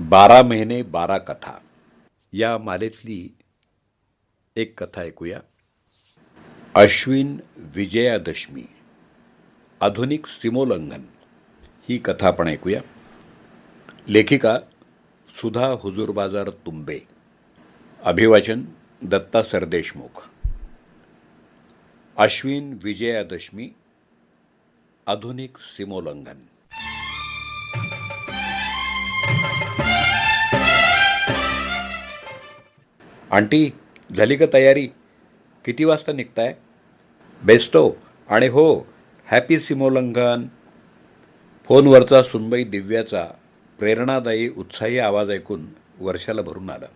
बारा महिने बारा कथा. या मालेतली एक कथा ऐकूया. अश्विन विजयादशमी. आधुनिक सीमोल्लंघन. ही कथा आपण ऐकूया. लेखिका सुधा हुजूरबाजार तुंबे. अभिवाचन दत्ता सरदेशमुख. अश्विन विजयादशमी. आधुनिक सीमोल्लंघन. आंटी झाली का तयारी? किती वाजता निघताय? बेस्टो आणि हो हॅपी सीमोल्लंघन फोनवरचा सुनबाई दिव्याचा प्रेरणादायी उत्साही आवाज ऐकून वर्षाला भरून आला.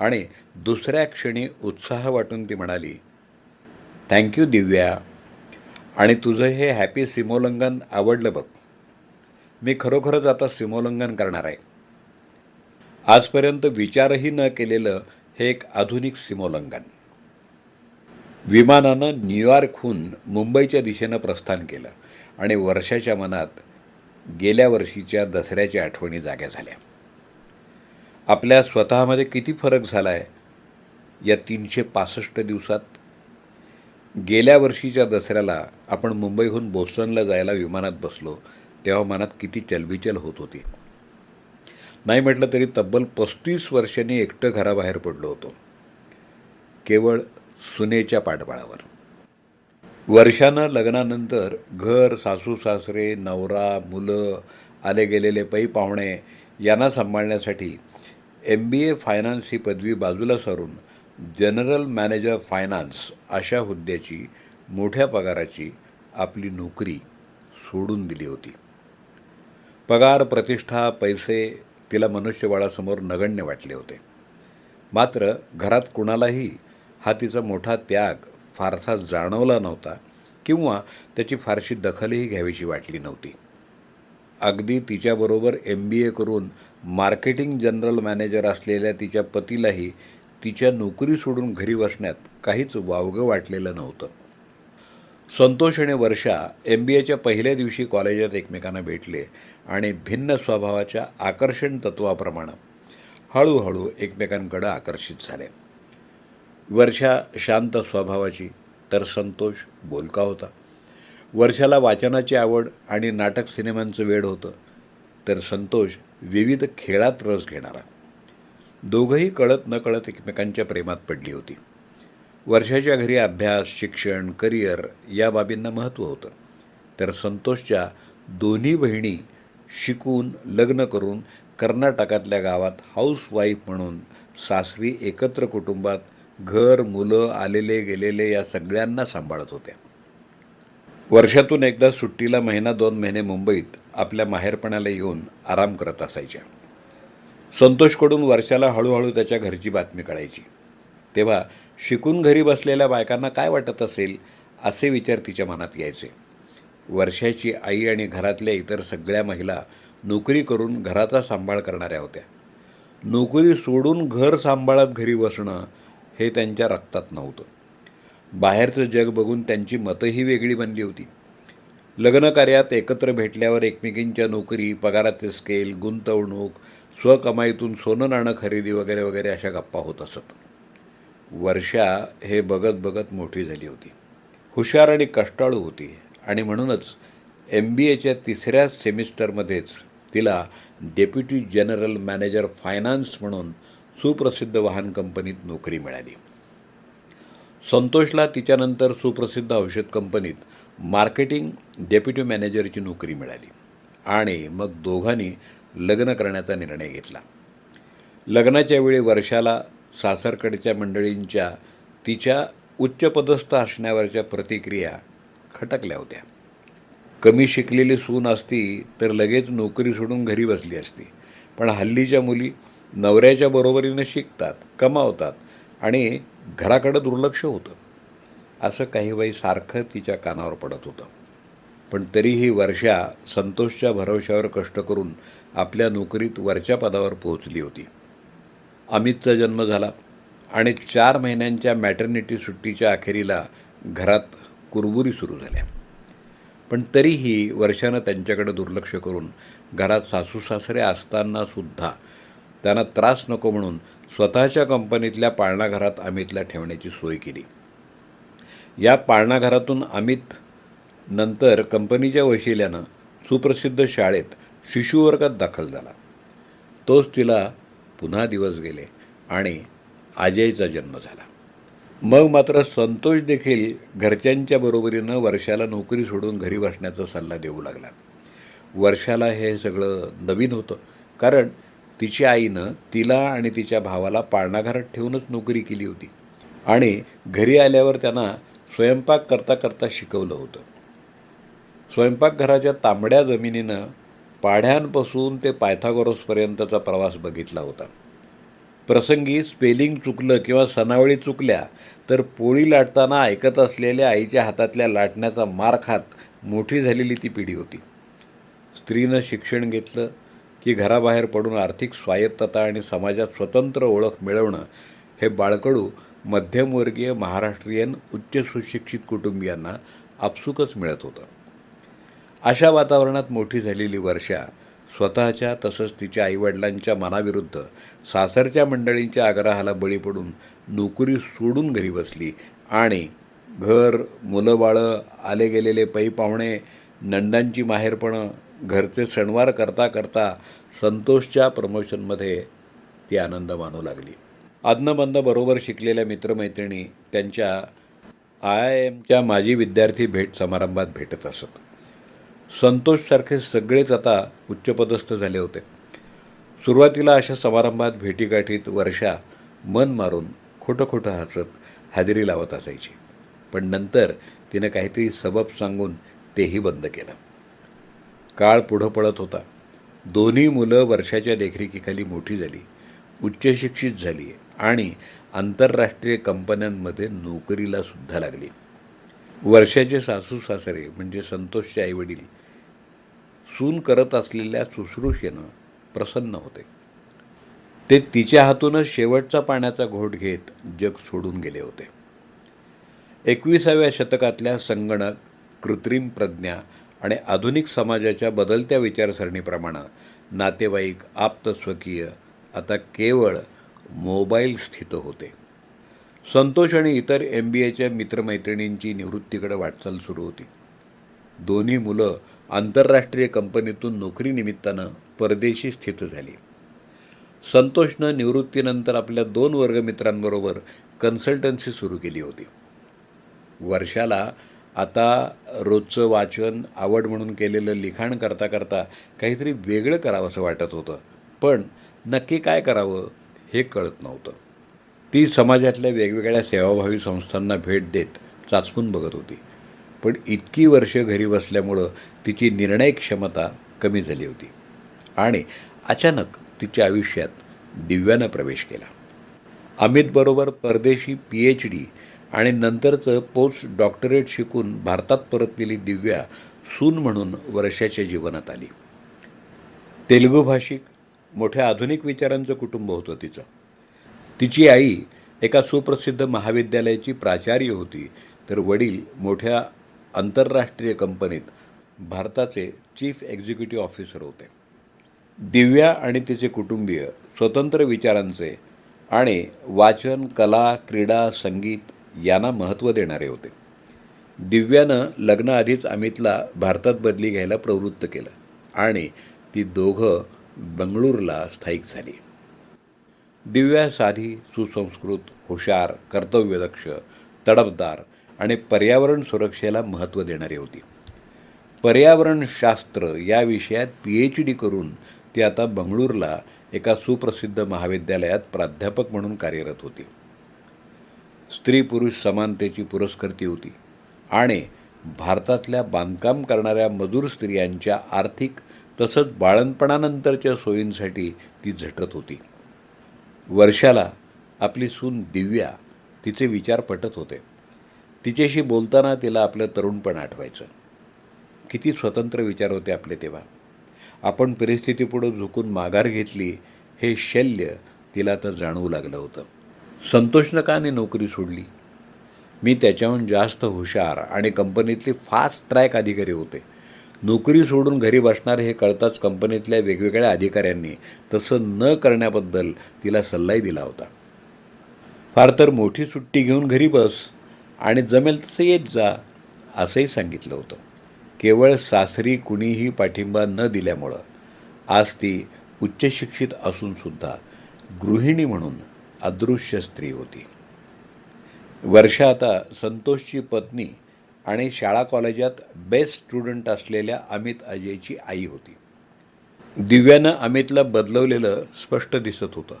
आणि दुसऱ्या क्षणी उत्साह वाटून ती म्हणाली थँक्यू दिव्या. आणि तुझं हे हॅपी सीमोल्लंघन आवडलं बघ. मी खरोखरच आता सीमोल्लंघन करणार आहे. आजपर्यंत विचारही न केलेलं हे एक आधुनिक सीमोल्लंघन. विमानानं न्यूयॉर्कहून मुंबईच्या दिशेनं प्रस्थान केलं आणि वर्षाच्या मनात गेल्या वर्षीच्या दसऱ्याच्या आठवणी जाग्या झाल्या. आपल्या स्वतःमध्ये किती फरक झाला आहे या तीनशे पासष्ट दिवसात गेल्या वर्षीच्या दसऱ्याला आपण मुंबईहून बोस्टनला जायला विमानात बसलो तेव्हा मनात किती चलबिचल होत होती. नाही म्हटलं तरी तब्बल पस्तीस वर्षांनी एकटं घराबाहेर पडलो होतो. केवळ सुनेच्या पाठबळावर. वर्षानं लग्नानंतर घर सासू सासरे नवरा मुलं आले गेलेले पै पाहुणे यांना सांभाळण्यासाठी एम बी ए फायनान्स ही पदवी बाजूला सारून जनरल मॅनेजर फायनान्स अशा हुद्द्याची मोठ्या पगाराची आपली नोकरी सोडून दिली होती. पगार प्रतिष्ठा पैसे तिला मनुष्यबळासमोर नगण्य वाटले होते. मात्र घरात कुणालाही हा तिचा मोठा त्याग फारसा जाणवला नव्हता किंवा त्याची फारशी दखलही घ्यावीशी वाटली नव्हती. अगदी तिच्याबरोबर एम बी ए करून मार्केटिंग जनरल मॅनेजर असलेल्या तिच्या पतीलाही तिच्या नोकरी सोडून घरी बसण्यात काहीच वावगं वाटलेलं नव्हतं. संतोष आणि वर्षा एम बी एच्या पहिल्या दिवशी कॉलेजात एकमेकांना भेटले आणि भिन्न स्वभावाच्या आकर्षण तत्वाप्रमाणे हळूहळू एकमेकांकडं आकर्षित झाले. वर्षा शांत स्वभावाची तर संतोष बोलका होता. वर्षाला वाचनाची आवड आणि नाटक सिनेमांचं वेड होतं तर संतोष विविध खेळात रस घेणारा. दोघंही कळत न कळत एकमेकांच्या प्रेमात पडली होती. वर्षाच्या घरी अभ्यास शिक्षण करिअर या बाबींना महत्त्व होतं. तर संतोषच्या दोन्ही बहिणी शिकून लग्न करून कर्नाटकातल्या गावात हाऊसवाईफ म्हणून सासरी एकत्र कुटुंबात घर मुलं आलेले गेलेले या सगळ्यांना सांभाळत होत्या. वर्षातून एकदा सुट्टीला महिना दोन महिने मुंबईत आपल्या माहेरपणाला येऊन आराम करत असायच्या. संतोषकडून वर्षाला हळूहळू त्याच्या घरची बातमी कळायची. तेव्हा शिकून घरी बसलेल्या बायकांना काय वाटत असेल असे विचार तिच्या मनात यायचे. वर्षाची आई आणि घरातल्या इतर सगळ्या महिला नोकरी करून घराचा सांभाळ करणाऱ्या होत्या. नोकरी सोडून घर सांभाळत घरी बसणं हे त्यांच्या रक्तात नव्हतं. बाहेरचं जग बघून त्यांची मतंही वेगळी बनली होती. लग्नकार्यात एकत्र भेटल्यावर एकमेकींच्या नोकरी पगाराचे स्केल गुंतवणूक स्वकमाईतून सोनं नाणं खरेदी वगैरे वगैरे अशा गप्पा होत असत. वर्षा हे बघत बघत मोठी झाली होती. हुशार आणि कष्टाळू होती. आणि म्हणूनच एम बी एच्या तिसऱ्या सेमिस्टरमध्येच तिला डेप्युटी जनरल मॅनेजर फायनान्स म्हणून सुप्रसिद्ध वाहन कंपनीत नोकरी मिळाली. संतोषला तिच्यानंतर सुप्रसिद्ध औषध कंपनीत मार्केटिंग डेप्युटी मॅनेजरची नोकरी मिळाली आणि मग दोघांनी लग्न करण्याचा निर्णय घेतला. लग्नाच्या वेळी वर्षाला सासरकडच्या मंडळींच्या तिच्या उच्चपदस्थ असण्यावरच्या प्रतिक्रिया खटकल्या होत्या. कमी शिकलेली सून असती तर लगेच नोकरी सोडून घरी बसली असती. पण हल्लीच्या मुली नवऱ्याच्या बरोबरीनं शिकतात कमावतात आणि घराकडं दुर्लक्ष होतं. असं काही वेळी सारखं तिच्या कानावर पडत होतं. पण तरीही वर्षा संतोषच्या भरवशावर कष्ट करून आपल्या नोकरीत वरच्या पदावर पोहोचली होती. अमितचा जन्म झाला आणि चार महिन्यांच्या मॅटर्निटी सुट्टीच्या अखेरीला घरात कुरबुरी सुरू झाल्या पण तरीही वर्षानं त्यांच्याकडे दुर्लक्ष करून घरात सासू सासरे असतानासुद्धा त्यांना त्रास नको म्हणून स्वतःच्या कंपनीतल्या पाळणाघरात अमितला ठेवण्याची सोय केली. या पाळणाघरातून अमित नंतर कंपनीच्या वशिल्यानं सुप्रसिद्ध शाळेत शिशुवर्गात दाखल झाला. तोच तिला पुन्हा दिवस गेले आणि अजयचा जन्म झाला. मग मात्र संतोष देखील घरच्यांच्या बरोबरीनं वर्षाला नोकरी सोडून घरी बसण्याचा सल्ला देऊ लागला. वर्षाला हे सगळं नवीन होतं. कारण तिच्या आईनं तिला आणि तिच्या भावाला पाळणाघरात ठेवूनच नोकरी केली होती. आणि घरी आल्यावर त्यांना स्वयंपाक करता करता शिकवलं होतं. स्वयंपाकघराच्या तांबड्या जमिनीनं पाढ्यांपासून ते पायथागोरसपर्यंतचा प्रवास बघितला होता. प्रसंगी स्पेलिंग चुकलं किंवा सणावळी चुकल्या तर पोळी लाटताना ऐकत असलेल्या आईच्या हातातल्या लाटण्याचा मार खात मोठी झालेली ती पिढी होती. स्त्रीनं शिक्षण घेतलं की घराबाहेर पडून आर्थिक स्वायत्तता आणि समाजात स्वतंत्र ओळख मिळवणं हे बाळकडू मध्यमवर्गीय महाराष्ट्रीयन उच्च सुशिक्षित कुटुंबियांना आपसुकच मिळत होतं. अशा वातावरणात मोठी झालेली वर्षा स्वतःच्या तसंच तिच्या आईवडिलांच्या मनाविरुद्ध सासरच्या मंडळींच्या आग्रहाला बळी पडून नोकरी सोडून घरी बसली आणि घर मुलं बाळं आले गेलेले पै पाहुणे नंदांची माहेरपणं घरचे सणवार करता करता संतोषच्या प्रमोशनमध्ये ती आनंद मानू लागली. अदनबंद बरोबर शिकलेल्या मित्रमैत्रिणी त्यांच्या आय आय एमच्या माजी विद्यार्थी भेट समारंभात भेटत असत. संतोषसारखे सगळेच आता उच्चपदस्थ झाले होते. सुरुवातीला अशा समारंभात भेटीगाठीत वर्षा मन मारून खोटं खोटं हसत हजेरी लावत असायची. पण नंतर तिनं काहीतरी सबब सांगून तेही बंद केलं. काळ पुढं पळत होता. दोन्ही मुलं वर्षाच्या देखरेखीखाली मोठी झाली उच्चशिक्षित झाली आणि आंतरराष्ट्रीय कंपन्यांमध्ये नोकरीला सुद्धा लागली. वर्षाचे सासू सासरे म्हणजे संतोषचे आईवडील सून करत असलेल्या शुश्रूषेनं प्रसन्न होते. ते तिच्या हातूनच शेवटचा पाण्याचा घोट घेत जग सोडून गेले होते. एकविसाव्या शतकातल्या संगणक कृत्रिम प्रज्ञा आणि आधुनिक समाजाच्या बदलत्या विचारसरणीप्रमाणे नातेवाईक आप्तस्वकीय आता केवळ मोबाईल स्थित होते. संतोष आणि इतर एम बी एच्या मित्रमैत्रिणींची निवृत्तीकडे वाटचाल सुरू होती. दोन्ही मुलं आंतरराष्ट्रीय कंपनीतून नोकरीनिमित्तानं परदेशी स्थित झाली. संतोषनं निवृत्तीनंतर आपल्या दोन वर्गमित्रांबरोबर कन्सल्टन्सी सुरू केली होती. वर्षाला आता रोजचं वाचन आवड म्हणून केलेलं लिखाण करता करता काहीतरी वेगळं करावंसं वाटत होतं. पण नक्की काय करावं हे कळत नव्हतं. ती समाजातल्या वेगवेगळ्या सेवाभावी संस्थांना भेट देत चाचपून बघत होती. पण इतकी वर्ष घरी बसल्यामुळं तिची निर्णय क्षमता कमी झाली होती. आणि अचानक तिच्या आयुष्यात दिव्यानं प्रवेश केला. अमितबरोबर परदेशी पी एच डी आणि नंतरचं पोस्ट डॉक्टरेट शिकून भारतात परतलेली दिव्या सून म्हणून वर्षाच्या जीवनात आली. तेलुगू भाषिक मोठ्या आधुनिक विचारांचं कुटुंब होतं तिचं. तिची आई एका सुप्रसिद्ध महाविद्यालयाची प्राचार्य होती तर वडील मोठ्या आंतरराष्ट्रीय कंपनीत भारताचे चीफ एक्झिक्युटिव्ह ऑफिसर होते. दिव्या आणि तिचे कुटुंबीय स्वतंत्र विचारांचे आणि वाचन कला क्रीडा संगीत यांना महत्त्व देणारे होते. दिव्यानं लग्नाआधीच अमितला भारतात बदली घ्यायला प्रवृत्त केलं आणि ती दोघं बंगळूरला स्थायिक झाली. दिव्या साधी सुसंस्कृत हुशार कर्तव्यदक्ष तडफदार आणि पर्यावरण सुरक्षेला महत्त्व देणारी होती. पर्यावरणशास्त्र या विषयात पी एच डी करून ती आता बंगळूरला एका सुप्रसिद्ध महाविद्यालयात प्राध्यापक म्हणून कार्यरत होती. स्त्री पुरुष समानतेची पुरस्कर्ती होती आणि भारतातल्या बांधकाम करणाऱ्या मजूर स्त्रियांच्या आर्थिक तसंच बाळणपणानंतरच्या सोयींसाठी ती झटत होती. वर्षाला आपली सून दिव्या तिचे विचार पटत होते. तिच्याशी बोलताना तिला आपलं तरुणपण आठवायचं. किती स्वतंत्र विचार होते आपले तेव्हा. आपण परिस्थितीपुढं झुकून माघार घेतली हे शल्य तिला तर जाणवू लागलं होतं. संतोषनं का नाही नोकरी सोडली. मी त्याच्याहून जास्त हुशार आणि कंपनीतले फास्ट ट्रॅक अधिकारी होते. नोकरी सोडून घरी बसणार हे कळताच कंपनीतल्या वेगवेगळ्या अधिकाऱ्यांनी तसं न करण्याबद्दल तिला सल्लाही दिला होता. फार तर मोठी सुट्टी घेऊन घरी बस आणि जमेल तसं येत जा असंही सांगितलं होतं. केवळ सासरी कुणीही पाठिंबा न दिल्यामुळं आज ती उच्चशिक्षित असूनसुद्धा गृहिणी म्हणून अदृश्य स्त्री होती. वर्षा आता संतोषची पत्नी आणि शाळा कॉलेजात बेस्ट स्टुडंट असलेल्या अमित अजयची आई होती. दिव्यानं अमितला बदलवलेलं स्पष्ट दिसत होतं.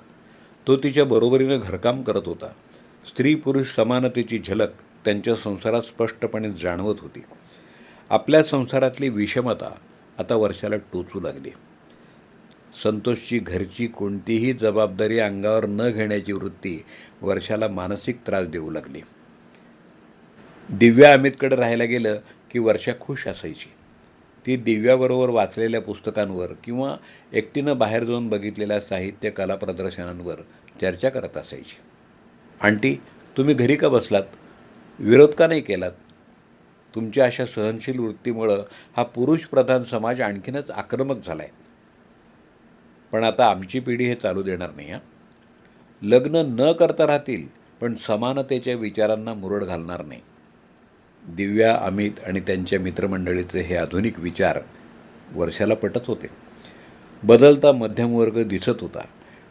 तो तिच्या बरोबरीनं घरकाम करत होता. स्त्री पुरुष समानतेची झलक त्यांच्या संसारात स्पष्टपणे जाणवत होती. आपल्या संसारातली विषमता आता वर्षाला टोचू लागली. संतोषची घरची कोणतीही जबाबदारी अंगावर न घेण्याची वृत्ती वर्षाला मानसिक त्रास देऊ लागली. दिव्या अमितकडे राहायला गेलं की वर्षा खुश असायची. ती दिव्याबरोबर वाचलेल्या पुस्तकांवर किंवा एकटीनं बाहेर जाऊन बघितलेल्या साहित्य कला प्रदर्शनांवर चर्चा करत असायची. आंटी तुम्ही घरी का बसलात? विरोध का नाही केलात? तुमच्या अशा सहनशील वृत्तीमुळं हा पुरुषप्रधान समाज आणखीनच आक्रमक झाला आहे पण आता आमची पिढी हे चालू देणार नाही हां. लग्न न करता राहतील पण समानतेच्या विचारांना मुरड घालणार नाही. दिव्या अमित आणि त्यांच्या मित्रमंडळीचे हे आधुनिक विचार वर्षाला पटत होते. बदलता मध्यमवर्ग दिसत होता.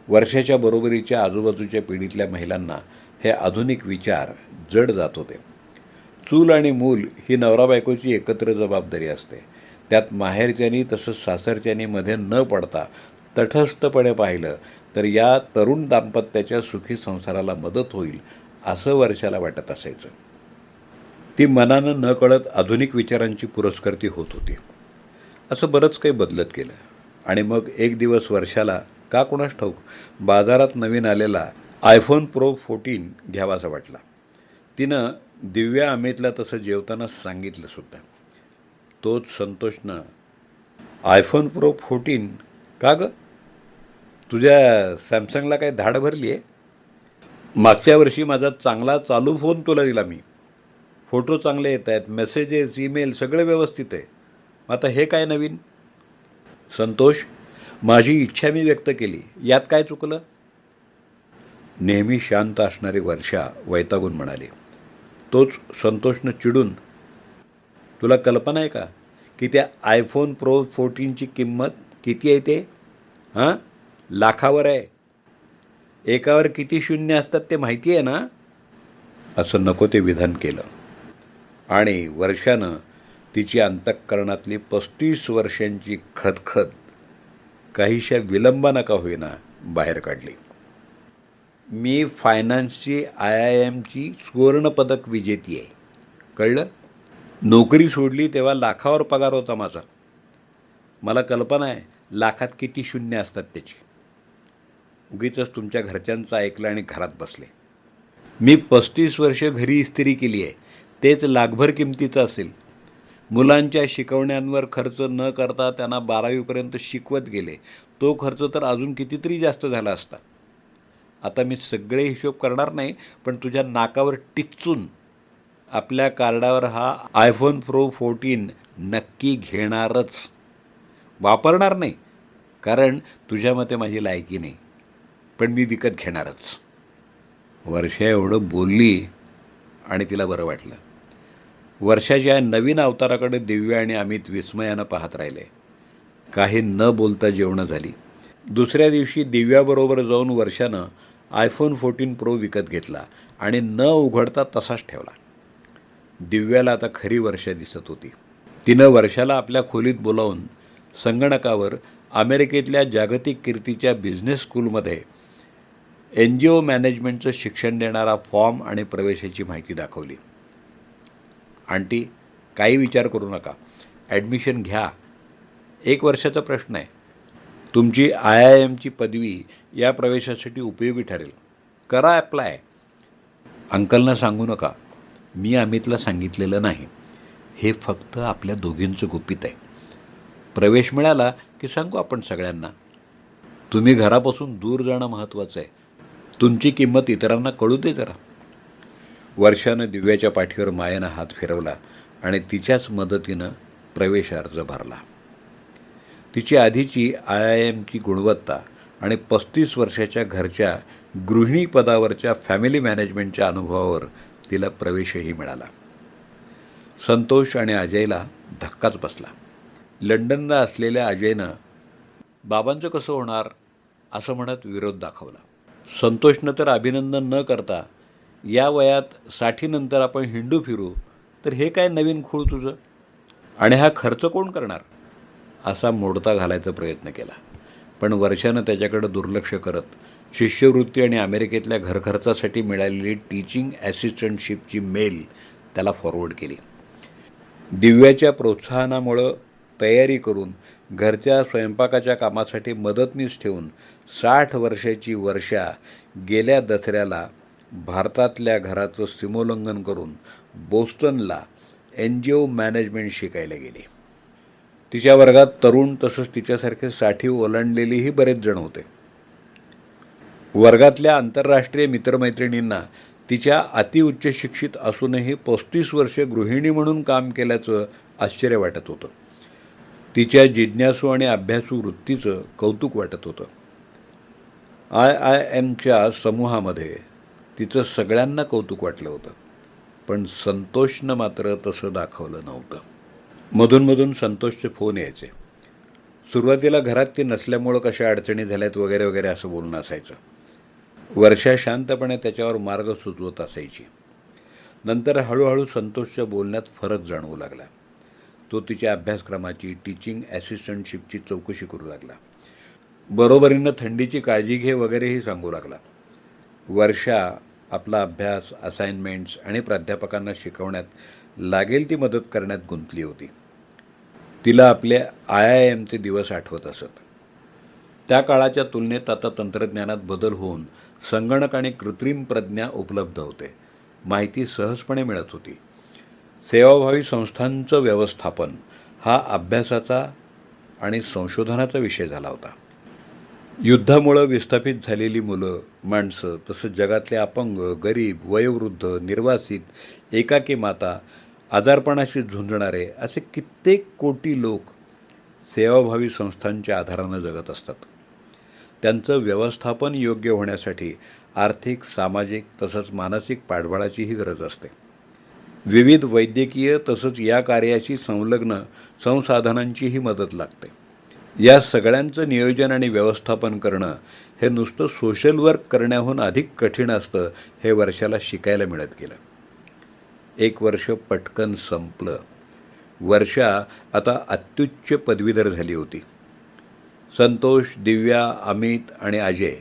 वर्षाच्या बरोबरीच्या आजूबाजूच्या पिढीतल्या महिलांना हे आधुनिक विचार जड जात होते. चूल आणि मूल ही नवरा बायकोची एकत्र जबाबदारी असते. त्यात माहेरच्यानी तसंच सासरच्यानी मध्ये न पडता तटस्थपणे पाहिलं तर या तरुण दाम्पत्याच्या सुखी संसाराला मदत होईल असं वर्षाला वाटत असायचं. ती मनानं न कळत आधुनिक विचारांची पुरस्कृती होत होती. असं बरंच काही बदलत गेलं. आणि मग एक दिवस वर्षाला का कोणास ठाऊक बाजारात नवीन आलेला आयफोन प्रो फोर्टीन घ्यावासा वाटला. तिनं दिव्या अमितला तसं जेवताना सांगितलं सुद्धा. तोच संतोषनं आयफोन प्रो फोर्टीन का गं? तुझ्या सॅमसंगला काय धाड भरली आहे? मागच्या वर्षी माझा चांगला चालू फोन तुला दिला मी. फोटो चांगले येत आहेत मेसेजेस ईमेल सगळं व्यवस्थित आहे. आता हे काय नवीन? संतोष माझी इच्छा मी व्यक्त केली. यात काय चुकलं? नेहमी शांत असणारी वर्षा वैतागून म्हणाली. तोच संतोषनं चिडून तुला कल्पना आहे का की त्या आयफोन प्रो फोर्टीनची किंमत किती आहे ते? हां? लाखावर आहे. एकावर किती शून्य असतात ते माहिती आहे ना? असं नको ते विधान केलं. आणि वर्षानं तिची अंतःकरणातली पस्तीस वर्षांची खदखद काहीशा विलंबानं का होईना बाहेर काढली. मी फायनान्सची आय आय एमची सुवर्णपदक विजेती आहे. कळलं? नोकरी सोडली तेव्हा लाखावर पगार होता माझा. मला कल्पना आहे लाखात किती शून्य असतात त्याची. उगीच तुमच्या घरच्यांचं ऐकलं आणि घरात बसले. मी पस्तीस वर्ष घरी इस्त्री केली आहे. तेच लाखभर किमतीचं असेल. मुलांच्या शिकवण्यांवर खर्च न करता त्यांना बारावीपर्यंत शिकवत गेले. तो खर्च तर अजून कितीतरी जास्त झाला असता. आता मी सगळे हिशोब करणार नाही पण तुझ्या नाकावर टिचून आपल्या कार्डावर हा आयफोन प्रो फोर्टीन नक्की घेणारच. वापरणार नाही कारण तुझ्या मते माझी लायकी नाही पण मी विकत घेणारच. वर्षा एवढं बोलली आणि तिला बरं वाटलं. वर्षाच्या नवीन अवताराकडे दिव्या आणि अमित विस्मयानं पाहत राहिले. काही न बोलता जेवणं झाली. दुसऱ्या दिवशी दिव्याबरोबर जाऊन वर्षानं आयफोन फोर्टीन प्रो विकत घेतला आणि न उघडता तसाच ठेवला. दिव्याला आता खरी वर्षा दिसत होती. तिनं वर्षाला आपल्या खोलीत बोलावून संगणकावर अमेरिकेतल्या जागतिक कीर्तीच्या बिझनेस स्कूलमध्ये एन जी ओ मॅनेजमेंटचं शिक्षण देणारा फॉर्म आणि प्रवेशाची माहिती दाखवली. आंटी काही विचार करू नका. ॲडमिशन घ्या. एक वर्षाचा प्रश्न आहे. तुमची आय आय एमची पदवी या प्रवेशासाठी उपयोगी ठरेल. करा ॲप्लाय अंकलना सांगू नका. मी अमितला सांगितलेलं नाही. हे फक्त आपल्या दोघींचं गुपित आहे. प्रवेश मिळाला की सांगू आपण सगळ्यांना? तुम्ही घरापासून दूर जाणं महत्त्वाचं आहे. तुमची किंमत इतरांना कळू दे जरा. वर्षानं दिव्याच्या पाठीवर मायेनं हात फिरवला आणि तिच्याच मदतीनं प्रवेश अर्ज भरला. तिची आधीची आय आय एमची गुणवत्ता आणि पस्तीस वर्षाच्या घरच्या गृहिणीपदावरच्या फॅमिली मॅनेजमेंटच्या अनुभवावर तिला प्रवेशही मिळाला. संतोष आणि अजयला धक्काच बसला. लंडनला असलेल्या अजयनं बाबांचं कसं होणार? असं म्हणत विरोध दाखवला. संतोषनं तर अभिनंदन न करता या वयात साठीनंतर आपण हिंडू फिरू तर हे काय नवीन खूळ तुझं? आणि हा खर्च कोण करणार? असा मोडता घालायचा प्रयत्न केला. पण वर्षानं त्याच्याकडं दुर्लक्ष करत शिष्यवृत्ती आणि अमेरिकेतल्या घरखर्चासाठी मिळालेली टीचिंग ॲसिस्टंटशिपची मेल त्याला फॉरवर्ड केली. दिव्याच्या प्रोत्साहनामुळं तयारी करून घरच्या स्वयंपाकाच्या कामासाठी मदतनीस ठेवून साठ वर्षाची वर्षा गेल्या दसऱ्याला भारतातल्या घराचं सीमोल्लंघन करून बोस्टनला एन जी ओ मॅनेजमेंट शिकायला गेली. तिच्या वर्गात तरुण तसंच तिच्यासारखे साठी ओलांडलेलीही बरेच जण होते. वर्गातल्या आंतरराष्ट्रीय मित्रमैत्रिणींना तिच्या अतिउच्च शिक्षित असूनही पस्तीस वर्षे गृहिणी म्हणून काम केल्याचं आश्चर्य वाटत होतं. तिच्या जिज्ञासू आणि अभ्यासू वृत्तीचं कौतुक वाटत होतं. आय आय एमच्या समूहामध्ये तिचं सगळ्यांना कौतुक वाटलं होतं. पण संतोषनं मात्र तसं दाखवलं नव्हतं. मधूनमधून संतोषचे फोन यायचे. सुरुवातीला घरात ती नसल्यामुळं कशा अडचणी झाल्यात वगैरे वगैरे असं बोलणं असायचं. वर्षा शांतपणे त्याच्यावर मार्ग सुचवत असायची. नंतर हळूहळू संतोषच्या बोलण्यात फरक जाणवू लागला. तो तिच्या अभ्यासक्रमाची टीचिंग ॲसिस्टंटशिपची चौकशी करू लागला. बरोबरीनं थंडीची काळजी घे वगैरेही सांगू लागला. वर्षा आपला अभ्यास असाइनमेंट्स आणि प्राध्यापकांना शिकवण्यात लागेल ती मदत करण्यात गुंतली होती. तिला आपले आय आय एमचे दिवस आठवत असत. त्या काळाच्या तुलनेत आता तंत्रज्ञानात बदल होऊन संगणक आणि कृत्रिम प्रज्ञा उपलब्ध होते. माहिती सहजपणे मिळत होती. सेवाभावी संस्थांचं व्यवस्थापन हा अभ्यासाचा आणि संशोधनाचा विषय झाला होता. युद्धामुळं विस्थापित झालेली मुलं माणसं तसंच जगातले अपंग गरीब वयोवृद्ध निर्वासित एकाकी माता आजारपणाशी झुंजणारे असे कित्येक कोटी लोक सेवाभावी संस्थांच्या आधारानं जगत असतात. त्यांचं व्यवस्थापन योग्य होण्यासाठी आर्थिक सामाजिक तसंच मानसिक पाठबळाचीही गरज असते. विविध वैद्यकीय तसंच या कार्याशी संलग्न संसाधनांचीही मदत लागते. या सगळ्यांचं नियोजन आणि व्यवस्थापन करणं हे नुसतं सोशल वर्क करण्याहून अधिक कठीण असतं हे वर्षाला शिकायला मिळत गेलं. एक वर्ष पटकन संपलं. वर्षा आता अत्युच्च पदवीधर झाली होती. संतोष दिव्या अमित आणि अजय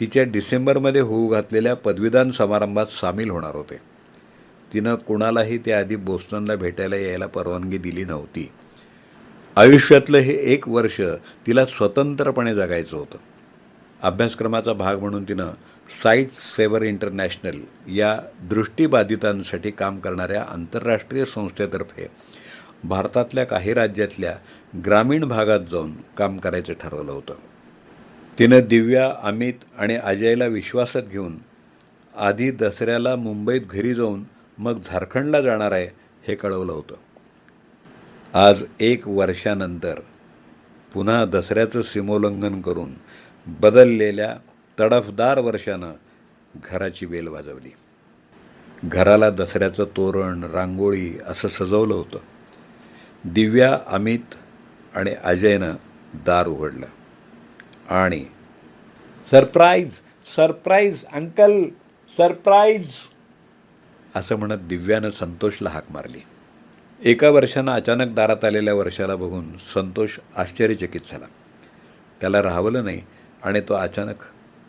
तिच्या डिसेंबरमध्ये होऊ घातलेल्या पदवीदान समारंभात सामील होणार होते. तिनं कुणालाही त्याआधी बोस्टनला भेटायला यायला परवानगी दिली नव्हती. आयुष्यातलं हे एक वर्ष तिला स्वतंत्रपणे जगायचं होतं. अभ्यासक्रमाचा भाग म्हणून तिनं साईट सेवर इंटरनॅशनल या दृष्टीबाधितांसाठी काम करणाऱ्या आंतरराष्ट्रीय संस्थेतर्फे भारतातल्या काही राज्यातल्या ग्रामीण भागात जाऊन काम करायचं ठरवलं होतं. तिनं दिव्या अमित आणि अजयला विश्वासात घेऊन आधी दसऱ्याला मुंबईत घरी जाऊन मग झारखंडला जाणार आहे हे कळवलं होतं. आज एक वर्षानंतर पुन्हा दसऱ्याचं सीमोल्लंघन करून बदललेल्या तडफदार वर्षानं घराची बेल वाजवली. घराला दसऱ्याचं तोरण रांगोळी असं सजवलं होतं. दिव्या अमित आणि अजयनं दार उघडलं. आणि सरप्राईज सरप्राईज अंकल सरप्राईज! असं म्हणत दिव्यानं संतोषला हाक मारली. एका वर्षानं अचानक दारात आलेल्या वर्षाला बघून संतोष आश्चर्यचकित झाला. त्याला राहवलं नाही आणि तो अचानक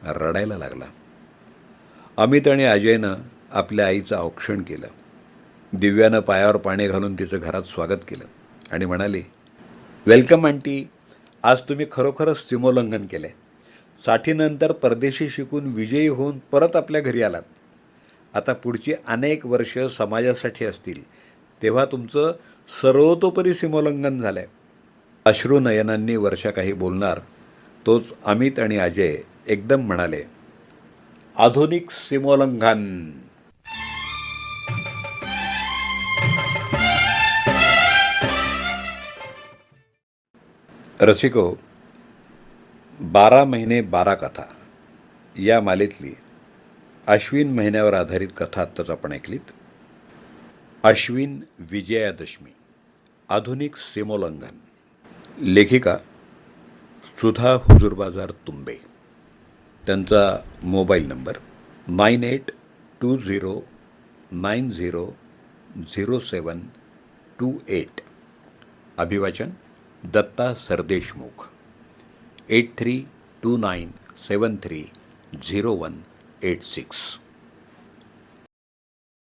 रडायला लागला. अमित आणि अजयनं आपल्या आईचं औक्षण केलं. दिव्यानं पायावर पाणी घालून तिचं घरात स्वागत केलं आणि म्हणाली वेलकम आंटी आज तुम्ही खरोखरच सीमोल्लंघन केलं आहे साठीनंतर परदेशी शिकून विजयी होऊन परत आपल्या घरी आलात. आता पुढची अनेक वर्ष समाजासाठी असतील तेव्हा तुमचं सर्वतोपरी सीमोल्लंघन झालं आहे अश्रू नयनांनी वर्षा काही बोलणार तोच अमित आणि अजय एकदम म्हणाले आधुनिक सीमोल्लंघन. रसिको बारा महिने बारा कथा या मालेतली अश्विन महिन्यावर आधारित कथा आत्ताच आपण ऐकलीत. अश्विन विजयादशमी आधुनिक सीमोल्लंघन. लेखिका सुधा हुजूरबाजार तुंबे. त्यांचा mobile number nine eight two zero nine zero zero seven two eight. अभिवाचन Datta Sardeshmukh. Eight three two nine seven three zero one eight six.